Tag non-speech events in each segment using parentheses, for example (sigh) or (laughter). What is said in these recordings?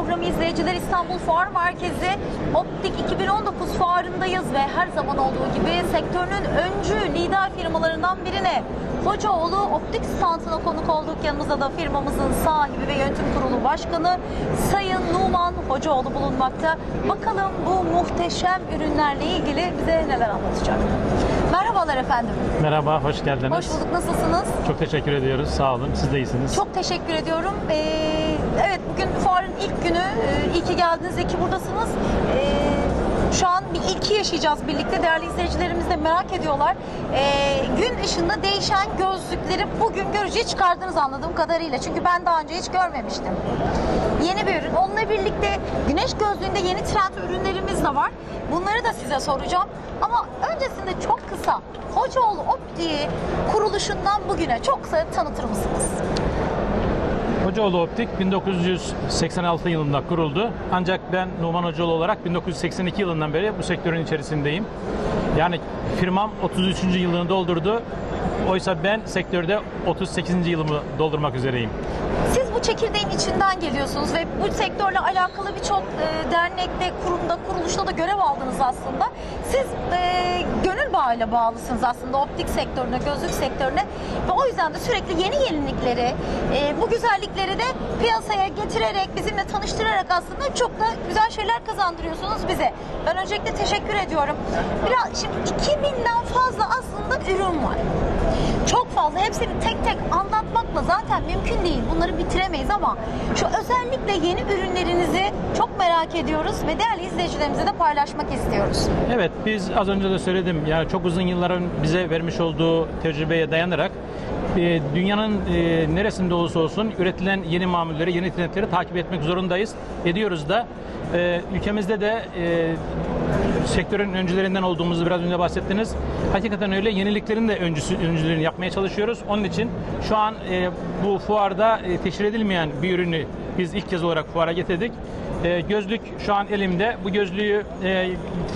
programı izleyiciler İstanbul Fuar Merkezi Optik 2019 fuarındayız ve her zaman olduğu gibi sektörünün öncü lider firmalarından birine Hocaoğlu Optik standına konuk olduk. Yanımızda da firmamızın sahibi ve yönetim kurulu başkanı Sayın Numan Hocaoğlu bulunmakta. Bakalım bu muhteşem ürünlerle ilgili bize neler anlatacak. Merhabalar efendim. Merhaba, hoş geldiniz. Hoş bulduk. Nasılsınız? Çok teşekkür ediyoruz. Sağ olun. Siz de iyisiniz. Çok teşekkür ediyorum. Ee, bugün fuarın ilk günü. Ee, iyi ki geldiniz, iyi ki buradasınız. Ee, şu an bir ilki yaşayacağız birlikte. Değerli izleyicilerimiz de merak ediyorlar. Ee, gün ışığında değişen gözlükleri bugün görücüye çıkardınız anladığım kadarıyla. Çünkü ben daha önce hiç görmemiştim. Yeni bir ürün. Onunla birlikte güneş gözlüğünde yeni trend ürünlerimiz de var. Bunları da size soracağım. Ama öncesinde çok kısa Hocaoğlu Optik'i kuruluşundan bugüne çok kısa tanıtır mısınız? Hocaoğlu Optik 1986 yılında kuruldu. Ancak ben Numan Hocaoğlu olarak 1982 yılından beri bu sektörün içerisindeyim. Yani firmam 33. yılını doldurdu. Oysa ben sektörde 38. yılımı doldurmak üzereyim. Siz bu çekirdeğin içinden geliyorsunuz ve bu sektörle alakalı birçok e, dernekte, kurumda, kuruluşta da görev aldınız aslında. Siz e, gönül bağıyla bağlısınız aslında optik sektörüne, gözlük sektörüne ve o yüzden de sürekli yeni yenilikleri, e, bu güzellikleri de piyasaya getirerek, bizimle tanıştırarak aslında çok da güzel şeyler kazandırıyorsunuz bize. Ben öncelikle teşekkür ediyorum. Biraz şimdi 2000'den fazla aslında ürün var. Çok fazla. Hepsini tek tek anlatmakla zaten mümkün değil. Bunları bitiremeyiz ama şu özellikle yeni ürünlerinizi çok merak ediyoruz ve değerli izleyicilerimize de paylaşmak istiyoruz. Evet biz az önce de söyledim yani çok uzun yılların bize vermiş olduğu tecrübeye dayanarak e, dünyanın e, neresinde olursa olsun üretilen yeni mamulleri, yeni trendleri takip etmek zorundayız. Ediyoruz da. E, ülkemizde de sektörün öncülerinden olduğumuzu biraz önce bahsettiniz. Hakikaten öyle yeniliklerin de öncüsü, öncülerini yapmaya çalışıyoruz. Onun için şu an e, bu fuarda e, teşhir edilmeyen bir ürünü biz ilk kez olarak fuara getirdik. E, gözlük şu an elimde. Bu gözlüğü e,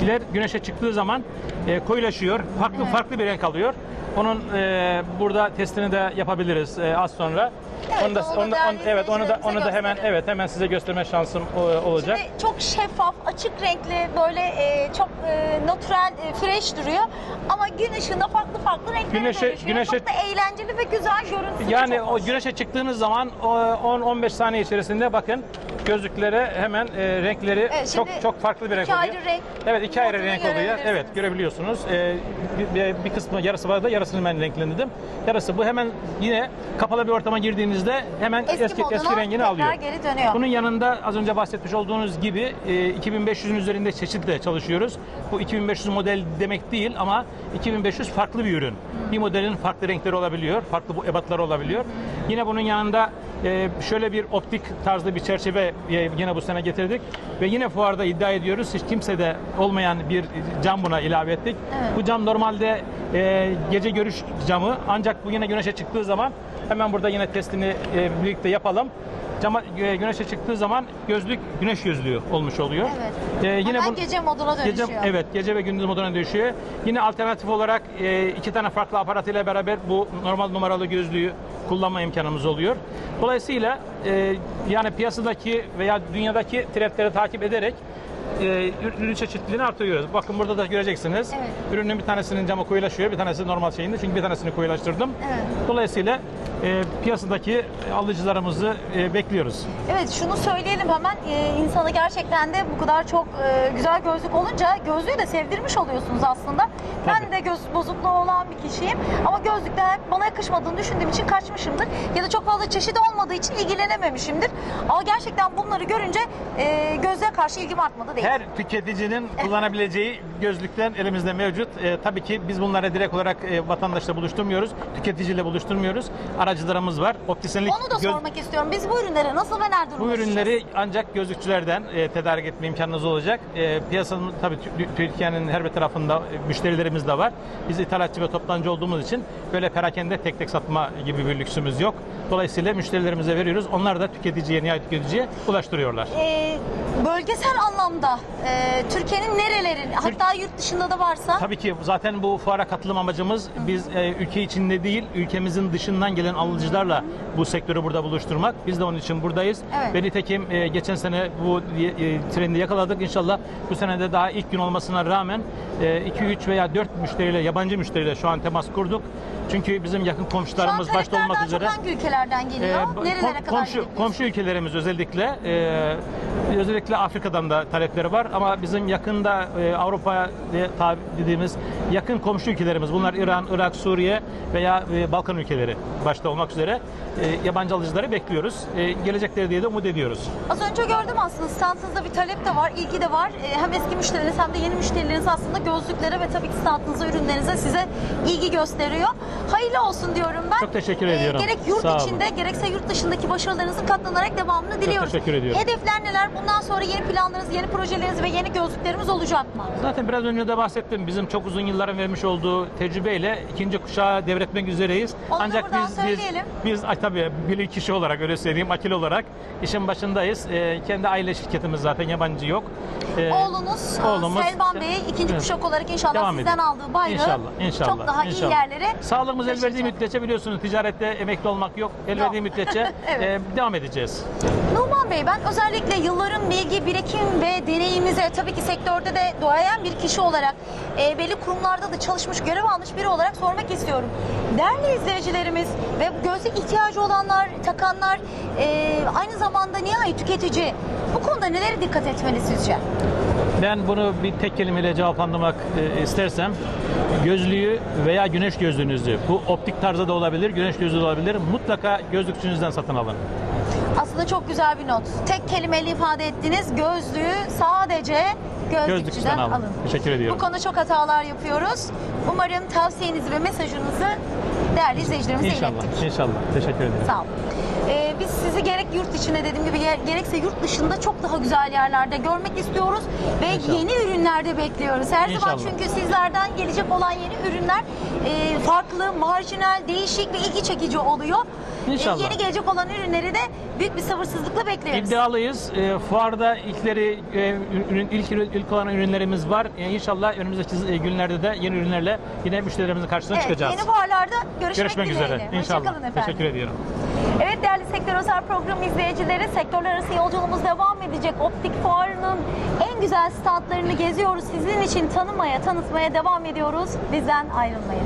iler güneşe çıktığı zaman e, koyulaşıyor. Farklı farklı bir renk alıyor. Onun e, burada testini de yapabiliriz e, az sonra. Evet, onu da, onu da onu evet onu da onu da hemen gösterelim. evet hemen size gösterme şansım olacak. Şimdi çok şeffaf, açık renkli, böyle e, çok e, natural, e, fresh duruyor. Ama gün ışığında farklı farklı renklere Güneşe- dönüşüyor. güneşe- Çok da eğlenceli ve güzel görüntüsü Yani o hoş. güneşe çıktığınız zaman o 10-15 saniye içerisinde bakın gözlüklere hemen e, renkleri Evet, çok şimdi çok farklı bir renk iki oluyor. ayrı renk evet iki ayrı modunu renk oluyor. görebilirsiniz. Evet görebiliyorsunuz. E, bir, bir- bir kısmı yarısı var da yarısını ben renklendirdim. Yarısı bu hemen yine kapalı bir ortama girdiğinizde hemen Eski eski eski, moduna rengini tekrar alıyor. geri dönüyor. Bunun yanında az önce bahsetmiş olduğunuz gibi e, 2500'ün üzerinde çeşitle çalışıyoruz. Bu 2500 model demek değil ama 2500 farklı bir ürün. Bir modelin farklı renkleri olabiliyor, farklı bu ebatları olabiliyor. Yine bunun yanında e, şöyle bir optik tarzda bir çerçeve e, yine bu sene getirdik ve yine fuarda iddia ediyoruz hiç kimsede olmayan bir cam buna ilave ettik. Evet. Bu cam normalde e, gece görüş camı ancak bu yine güneşe çıktığı zaman hemen burada yine testini e, birlikte yapalım. Cama e, güneşe çıktığı zaman gözlük güneş gözlüğü olmuş oluyor. Evet. E, yine Hemen bu- gece moduna Gece, dönüşüyor. evet, gece ve gündüz moduna dönüşüyor. Yine alternatif olarak e, iki tane farklı aparat ile beraber bu normal numaralı gözlüğü kullanma imkanımız oluyor. Dolayısıyla e, yani piyasadaki veya dünyadaki trendleri takip ederek e, ürün çeşitliliğini artırıyoruz. Bakın burada da göreceksiniz. Evet. Ürünün bir tanesinin camı koyulaşıyor, bir tanesi normal şeyinde. Çünkü bir tanesini koyulaştırdım. Evet. Dolayısıyla e, piyasadaki alıcılarımızı e, bekliyoruz. Evet şunu söyleyelim hemen e, insana gerçekten de bu kadar çok e, güzel gözlük olunca gözlüğü de sevdirmiş oluyorsunuz aslında. Ben Tabii. de göz bozukluğu olan bir kişiyim ama gözlükler bana yakışmadığını düşündüğüm için kaçmışımdır. Ya da çok fazla çeşit olmadığı için ilgilenememişimdir. Ama gerçekten bunları görünce e, gözlüğe karşı ilgim artmadı değil. Her tüketicinin kullanabileceği gözlükler elimizde mevcut. E, tabii ki biz bunları direkt olarak e, vatandaşla buluşturmuyoruz. Tüketiciyle buluşturmuyoruz. Aracılarımız var. Optisyenlik Onu da göz- sormak istiyorum. Biz bu ürünlere nasıl ve nereden bu ürünleri ancak gözlükçülerden e, tedarik etme imkanınız olacak. E, piyasanın tabii Tü- Türkiye'nin her bir tarafında e, müşterilerimiz de var. Biz ithalatçı ve toptancı olduğumuz için böyle perakende tek tek satma gibi bir lüksümüz yok. Dolayısıyla müşterilerimiz müşterilerimize veriyoruz. Onlar da tüketiciye, nihayet tüketiciye ulaştırıyorlar. Ee, bölgesel anlamda e, Türkiye'nin nerelerin hatta yurt dışında da varsa Tabii ki zaten bu fuara katılım amacımız biz e, ülke içinde değil, ülkemizin dışından gelen alıcılarla bu sektörü burada buluşturmak. Biz de onun için buradayız. Evet. Ve nitekim e, geçen sene bu e, trendi yakaladık. İnşallah bu sene de daha ilk gün olmasına rağmen 2-3 veya 4 müşteriyle, yabancı müşteriyle şu an temas kurduk. Çünkü bizim yakın şu an komşularımız başta olmak üzere... hangi ülkelerden geliyor? Ee, Nerelere kom- kadar komşu, komşu ülkelerimiz özellikle e, özellikle Afrika'dan da talepleri var ama bizim yakında e, Avrupa tabi dediğimiz yakın komşu ülkelerimiz bunlar İran, Irak, Suriye veya e, Balkan ülkeleri başta olmak üzere e, yabancı alıcıları bekliyoruz. E, gelecekleri diye de umut ediyoruz. Az önce gördüm aslında standınızda bir talep de var, ilgi de var. Ee, hem eski müşterileriniz hem de yeni müşterileriniz aslında gözlüklere ve tabii ki standınıza, ürünlerinize size ilgi gösteriyor. Hayırlı olsun diyorum ben. Çok teşekkür Ee, ediyorum. gerek yurt Sağ olun. içinde gerekse yurt dışındaki başarılarınızın katlanarak devamını diliyoruz. teşekkür ediyorum. Hedefler neler? Bundan sonra yeni planlarınız, yeni projeleriniz ve yeni gözlüklerimiz olacak mı? Zaten biraz önce de bahsettim. Bizim çok uzun yılların vermiş olduğu tecrübeyle ikinci kuşağa devretmek üzereyiz. Onu Ancak biz biz söyleyelim. biz ay, tabii bilir kişi olarak öyle söyleyeyim, akil olarak işin başındayız. Ee, kendi aile şirketimiz zaten yabancı yok. Ee, Oğlunuz, e, oğlumuz- Selvan Bey ikinci Evet. kuşak olarak inşallah Devam sizden ediyor. aldığı bayrağı İnşallah, inşallah, çok daha inşallah. iyi yerlere Sağlığımız el verdiği müddetçe biliyorsunuz ticarette emekli olmak yok. El verdiği müddetçe (laughs) Evet. e, devam edeceğiz. Numan Bey ben özellikle yılların bilgi, birikim ve deneyimize tabii ki sektörde de doğayan bir kişi olarak e, belli kurumlarda da çalışmış, görev almış biri olarak sormak istiyorum. Değerli izleyicilerimiz ve gözlük ihtiyacı olanlar, takanlar, e, aynı zamanda nihai tüketici bu konuda nelere dikkat etmeli sizce? Ben bunu bir tek kelimeyle cevaplandırmak e, istersem gözlüğü veya güneş gözlüğünüzü bu optik tarzda da olabilir, güneş gözlüğü de olabilir. Mutlaka gözlükçünüzden satın alın. Aslında çok güzel bir not. Tek kelimeyle ifade ettiniz. Gözlüğü sadece gözlükçüden Gözlükçüden alın. alın. Teşekkür ediyorum. Bu konuda çok hatalar yapıyoruz. Umarım tavsiyenizi ve mesajınızı değerli izleyicilerimize İnşallah, ilettik. inşallah. Teşekkür ederim. Sağ olun. Ee, biz sizi gerek yurt içinde dediğim gibi ger- gerekse yurt dışında çok daha güzel yerlerde görmek istiyoruz ve İnşallah. yeni ürünlerde bekliyoruz. Her zaman İnşallah. çünkü sizlerden gelecek olan yeni ürünler e, farklı, marjinal, değişik ve ilgi çekici oluyor. E, İnşallah. yeni gelecek olan ürünleri de büyük bir sabırsızlıkla bekliyoruz. İddialıyız. E, fuarda ilkleri, e, ürün, ilk, ilk olan ürünlerimiz var. E, inşallah önümüzdeki e, günlerde de yeni ürünlerle yine müşterilerimizin karşısına Evet, çıkacağız. yeni fuarlarda görüşmek, Görüşmek üzere. İnşallah. Hoşçakalın efendim. Teşekkür ediyorum. Evet değerli Sektör Özel Programı izleyicileri, sektörler arası yolculuğumuz devam edecek. Optik Fuarı'nın en güzel standlarını geziyoruz. Sizin için tanımaya, tanıtmaya devam ediyoruz. Bizden ayrılmayın.